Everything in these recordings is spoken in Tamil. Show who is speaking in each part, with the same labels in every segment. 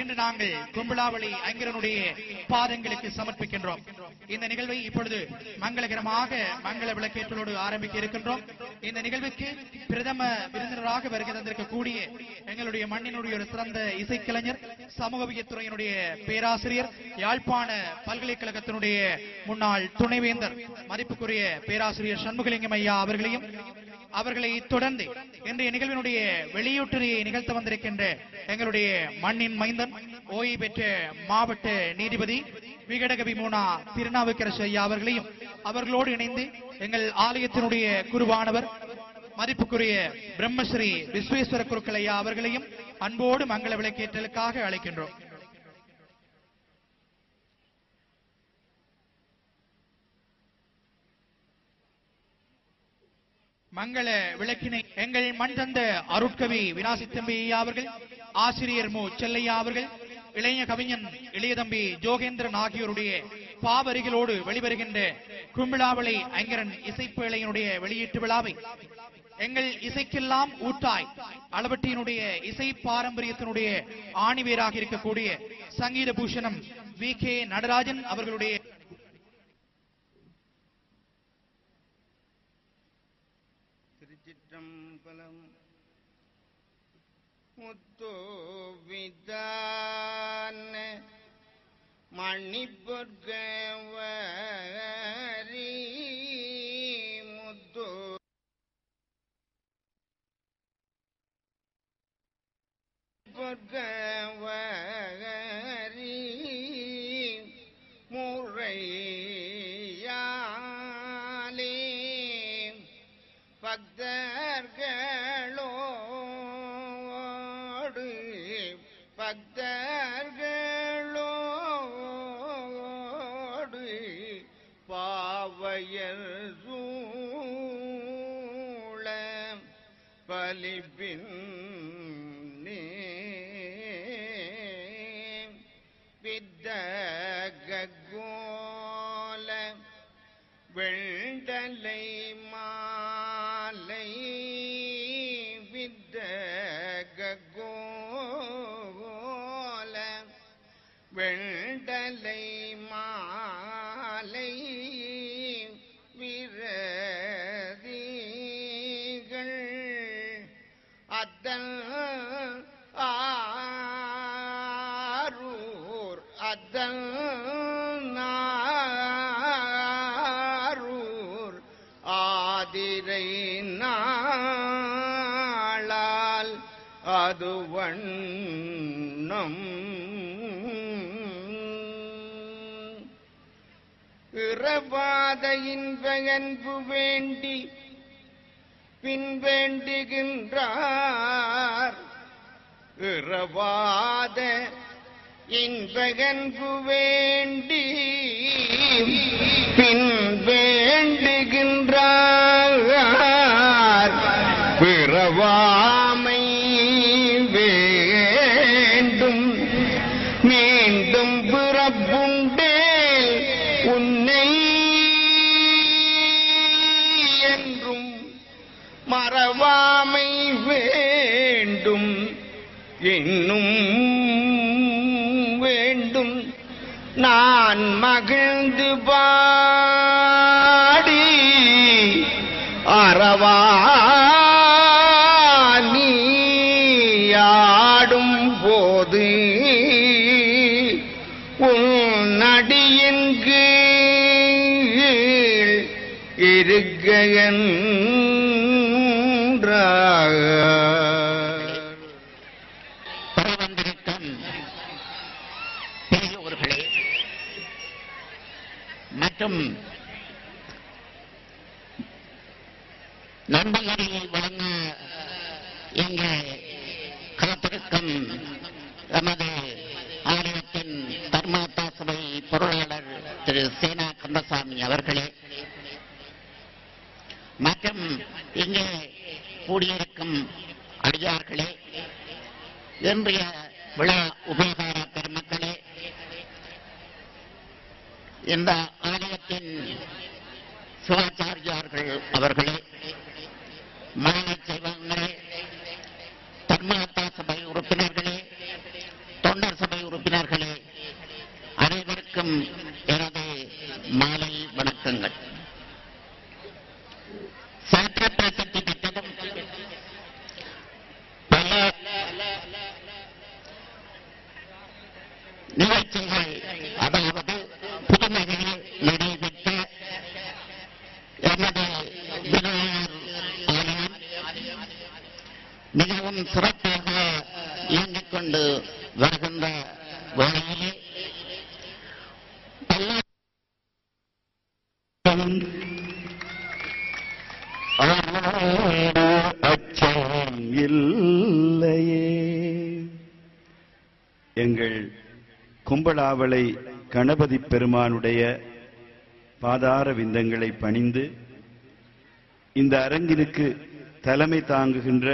Speaker 1: இன்று நாங்கள் கும்பலாவளி ஐங்கரனுடைய பாதங்களுக்கு சமர்ப்பிக்கின்றோம். இந்த நிகழ்வை இப்பொழுது மங்களகரமாக மங்கள விளக்கேற்றலோடு ஆரம்பிக்க இருக்கின்றோம். இந்த நிகழ்வுக்கு பிரதம விருந்தினராக வருகை தந்திருக்கக்கூடிய எங்களுடைய மண்ணினுடைய ஒரு சிறந்த இசைக்கலைஞர் சமூகவியத்துறையினுடைய பேராசிரியர் யாழ்ப்பாண பல்கலைக்கழகத்தினுடைய முன்னாள் துணைவேந்தர் மதிப்புக்குரிய பேராசிரியர் சண்முகலிங்கம் ஐயா அவர்களையும் அவர்களை தொடர்ந்து இன்றைய நிகழ்வினுடைய வெளியூட்டுரையை நிகழ்த்த வந்திருக்கின்ற எங்களுடைய மண்ணின் மைந்தன் ஓய்வு பெற்ற மாவட்ட நீதிபதி விகடகவி மூனா திருநாவுக்கரசு ஐயா அவர்களையும் அவர்களோடு இணைந்து எங்கள் ஆலயத்தினுடைய குருவானவர் மதிப்புக்குரிய பிரம்மஸ்ரீ விஸ்வேஸ்வர குருக்கள் ஐயா அவர்களையும் அன்போடு மங்கள விளக்கேற்றலுக்காக அழைக்கின்றோம். மங்கள விளக்கினை எங்கள் மண் தந்த அருட்கவி வினாசித்தம்பி அவர்கள் ஆசிரியர் மு. செல்லையா அவர்கள் இளைய கவிஞன் இளையதம்பி ஜோகேந்திரன் ஆகியோருடைய பாவரிகளோடு வெளிவருகின்ற கும்பிளாவளி ஐங்கரன் இசைப்பேழையினுடைய வெளியீட்டு விழாவை எங்கள் இசைக்கெல்லாம் ஊட்டாய் அளவட்டியினுடைய இசை பாரம்பரியத்தினுடைய ஆணிவேராக இருக்கக்கூடிய சங்கீத பூஷணம் வி. கே. நடராஜன் அவர்களுடைய
Speaker 2: සම්පලං මුත්තු විදාන මණිබුද්ගව பக்தர்களோடு பாவையர் சூழ பலிப்பின் வித்தகோல வெண்டலை ம செண்டலை மாலை விரதிகள். அத்தன் ஆரூர் அத்தன் நாரூர் ஆதிரை நாளால் அதுவன் இறவாத இன்பகன்பு வேண்டி பின்வேண்டுகின்றார். இறவாத இன்பகன்பு வேண்டி பின்வேண்டுகின்றார். பிறவா இன்னும் வேண்டும். நான் மகிழ்ந்து பாடி அறவா நீயாடும் போது உன் அடியின் கீழ் இருக்க
Speaker 3: மற்றும் நண்பர்களை வழங்க இங்கு காத்திருக்கும் எமது ஆலயத்தின் தர்மாத்தா சபை பொருளாளர் திரு சேனா கந்தசாமி அவர்களே. மற்றும் இங்கே கூடியிருக்கும் அடியார்களே இன்றைய விழா உபகார இந்த ஆலயத்தின் சிவாச்சாரியார்கள் அவர்களே மரண செய்வங்களே தர்மாத்தா சபை உறுப்பினர்களே தொண்டர் சபை உறுப்பினர்களே அனைவருக்கும் எனது மாலை வணக்கங்கள். சட்ட கொண்டு வருகின்ற வேளையிலே
Speaker 4: அச்சம் இல்லையே. எங்கள் கும்பலாவளை கணபதி பெருமானுடைய பாதார விந்தங்களை பணிந்து இந்த அரங்கிற்கு தலைமை தாங்குகின்ற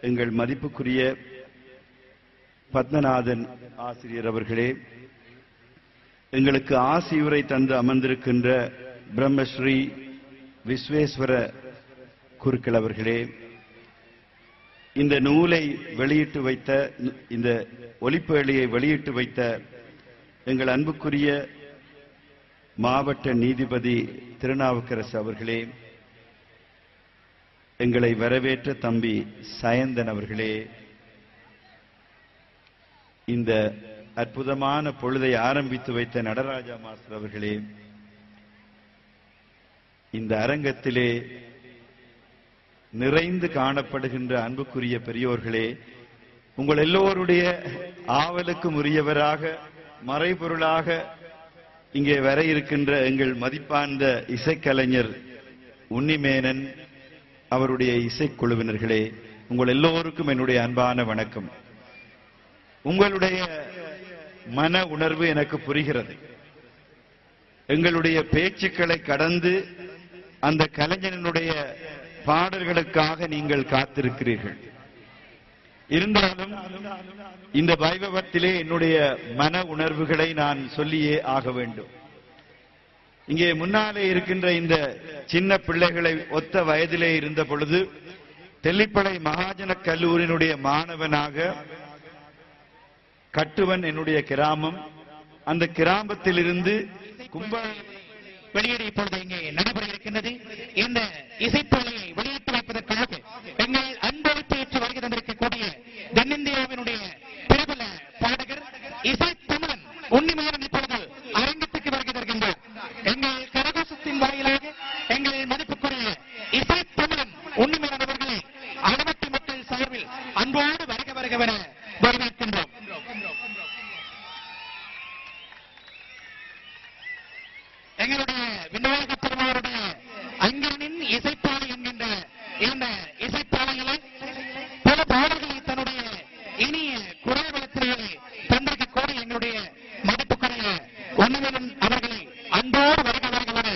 Speaker 4: எங்கள் மதிப்புக்குரிய பத்மநாதன் ஆசிரியர் அவர்களே எங்களுக்கு ஆசியுரை தந்து அமர்ந்திருக்கின்ற பிரம்மஸ்ரீ விஸ்வேஸ்வர குருக்கள் அவர்களே இந்த நூலை வெளியிட்டு வைத்த இந்த ஒலிப்பேழையை வெளியிட்டு வைத்த எங்கள் அன்புக்குரிய மாவட்ட நீதிபதி திருநாவுக்கரசு அவர்களே எங்களை வரவேற்ற தம்பி சயந்தன் அவர்களே இந்த அற்புதமான பொழுதை ஆரம்பித்து வைத்த நடராஜா மாஸ்டர் அவர்களே இந்த அரங்கத்திலே நிறைந்து காணப்படுகின்ற அன்புக்குரிய பெரியோர்களே உங்கள் எல்லோருடைய ஆவலுக்கும் உரியவராக மறைபொருளாக இங்கே வர இருக்கின்ற எங்கள் மதிப்பார்ந்த இசைக்கலைஞர் உன்னிமேனன் அவருடைய இசைக்குழுவினர்களே உங்கள் எல்லோருக்கும் என்னுடைய அன்பான வணக்கம். உங்களுடைய மன உணர்வு எனக்கு புரிகிறது. எங்களுடைய பேச்சுக்களை கடந்து அந்த கலைஞனுடைய பாடல்களுக்காக நீங்கள் காத்திருக்கிறீர்கள். இருந்தாலும் இந்த வைபவத்திலே என்னுடைய மன உணர்வுகளை நான் சொல்லியே ஆக வேண்டும். இங்கே முன்னாலே இருக்கின்ற இந்த சின்ன பிள்ளைகளை ஒத்த வயதிலே இருந்த பொழுது தெல்லிப்பளை மகாஜன கல்லூரியினுடைய மாணவனாக கட்டுவன் என்னுடைய கிராமம். அந்த கிராமத்திலிருந்து கும்ப
Speaker 1: வெளியீடு இப்பொழுது இங்கே நடைபெற இருக்கின்றது இந்த இசைத்தொழிலை வெளியிட்டு வைப்பதற்காக எங்கள் அன்பளிப்பு ஏற்று வருகை தந்திருக்கக்கூடிய தென்னிந்தியாவினுடைய பிரபல பாடகர் இசை தமிழன் உன்னிமையான இப்பொழுது அரங்கத்துக்கு வருகை தருகின்றார் எங்கள் கரகோஷத்தின் வாயிலாக எங்கள் மதிப்புக்குரிய இசை தமிழன் உன்னிமையான அவர்களை அளவட்டி மக்கள் சார்பில் அன்போடு வருக வருகவென வரவேற்கின்றோம் எங்களுடைய விநாயக பெருமாளுடைய அங்கனின் இசைப்பாலை என்கின்ற இந்த இசைப்பாலையிலே பல பாடல்களை தன்னுடைய இனிய குரல் வளத்திலே கோரி எங்களுடைய மதிப்புக்குரிய உணவன் அவர்களை அன்போடு வருகிறார்கள் வருகின்றன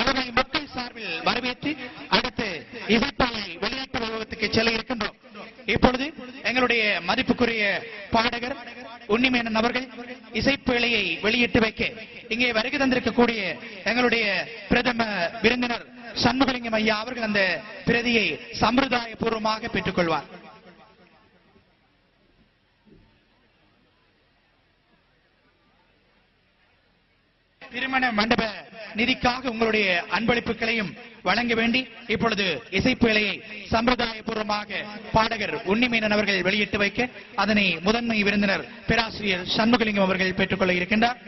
Speaker 1: அவரை மக்கள் சார்பில் வரவேற்று அடுத்து இசைப்பாலை வெளியீட்டு உலகத்துக்கு செல்ல இருக்கின்றோம். இப்பொழுது எங்களுடைய மதிப்புக்குரிய பாடகர் உன்னிமேனன் அவர்கள் இசைப்பேழையை வெளியிட்டு வைக்க இங்கே வருகை தந்திருக்கக்கூடிய எங்களுடைய பிரதம விருந்தினர் சண்முகலிங்கம் ஐயா அவர்கள் அந்த பிரதியை சம்பிரதாயபூர்வமாக பெற்றுக்கொள்வார். திருமண மண்டப நிதிக்காக உங்களுடைய அன்பளிப்புகளையும் வழங்க வேண்டி இப்பொழுது இசைப்பேழையை சம்பிரதாய பூர்வமாக பாடகர் உன்னிமேனன் அவர்கள் வெளியிட்டு வைக்க அதனை முதன்மை விருந்தினர் பேராசிரியர் சண்முகலிங்கம் அவர்கள் பெற்றுக்கொள்ள இருக்கின்றார்.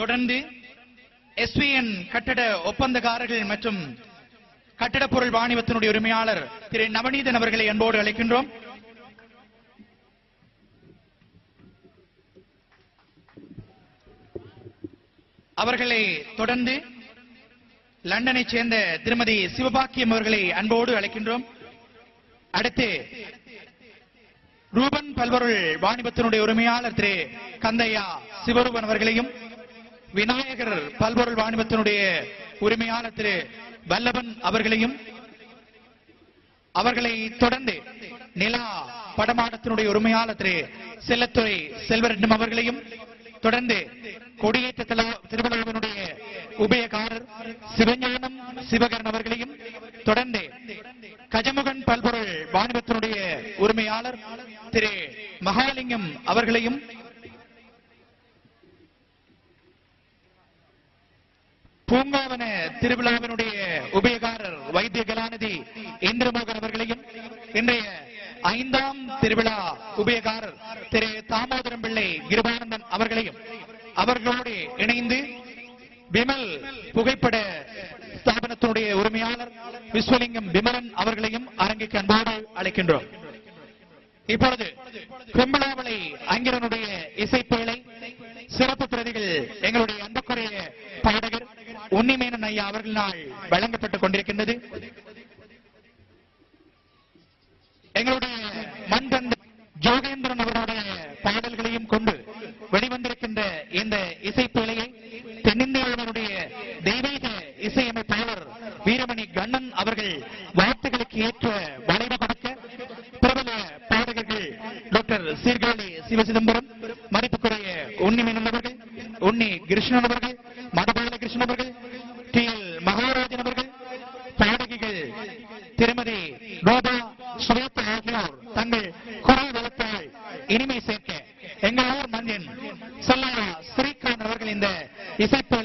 Speaker 1: தொடர்ந்து எஸ்விஎன் கட்டட ஒப்பந்தக்காரர்கள் மற்றும் கட்டடப் பொருள் வாணிபத்தினுடைய உரிமையாளர் திரு நவநீதன் அவர்களை அன்போடு அழைக்கின்றோம். அவர்களை தொடர்ந்து லண்டனைச் சேர்ந்த திருமதி சிவபாக்கியம் அவர்களை அன்போடு அழைக்கின்றோம். அடுத்து ரூபன் பல்வருள் வாணிபத்தினுடைய உரிமையாளர் திரு கந்தையா சிவரூபன் அவர்களையும் விநாயகர் பல்பொருள் வாணிபத்தினுடைய உரிமையாளர் திரு வல்லபன் அவர்களையும் அவர்களை தொடர்ந்து நிலா படமாடத்தினுடைய உரிமையாளர் திரு செல்லத்துறை செல்வரட்னம் அவர்களையும் தொடர்ந்து கொடியேற்ற திருவள்ளுவனுடைய உபயகாரர் சிவஞானம் சிவகரன் அவர்களையும் தொடர்ந்து கஜமுகன் பல்பொருள் வாணிபத்தினுடைய உரிமையாளர் திரு மகாலிங்கம் அவர்களையும் பூங்காவன திருவிழாவினுடைய உபயகாரர் வைத்திய கலாநிதி இந்திரமோகன் அவர்களையும் இன்றைய ஐந்தாம் திருவிழா உபயகாரர் திரு தாமோதரம் பிள்ளை கிருபானந்தன் அவர்களையும் அவர்களோடு இணைந்து விமல் புகைப்பட ஸ்தாபனத்தினுடைய உரிமையாளர் விஸ்வலிங்கம் விமலன் அவர்களையும் அரங்குக்கு அன்போடு அழைக்கின்றோம். இப்பொழுது கும்பலாவளை அங்கிரனுடைய இசைப்பேழை சிறப்பு பிரதிகள் எங்களுடைய அன்புக்குரிய பாடகர் உன்னிமேனன் ஐயா அவர்களால் வழங்கப்பட்டுக் கொண்டிருக்கின்றது. எங்களுடைய மண் தந்த ஜோகேந்திரன் அவர்களுடைய பாடல்களையும் கொண்டு வெளிவந்திருக்கின்ற இந்த இசைப்பிழையை தென்னிந்தியாவினுடைய தெய்வீக இசையமைப்பாளர் வீரமணி கண்ணன் அவர்கள் வார்த்தைகளுக்கு ஏற்ற வளைவு கொடுக்க பிரபல பாடகர்கள் டாக்டர் சீர்காழி சிவசிதம்பரம் குரல் வளத்தால் இனிமை சேர்க்க எங்கள் ஊர் மண்ணின் சொல்லா ஸ்ரீகாந்த் அவர்கள் இந்த இசைப்பு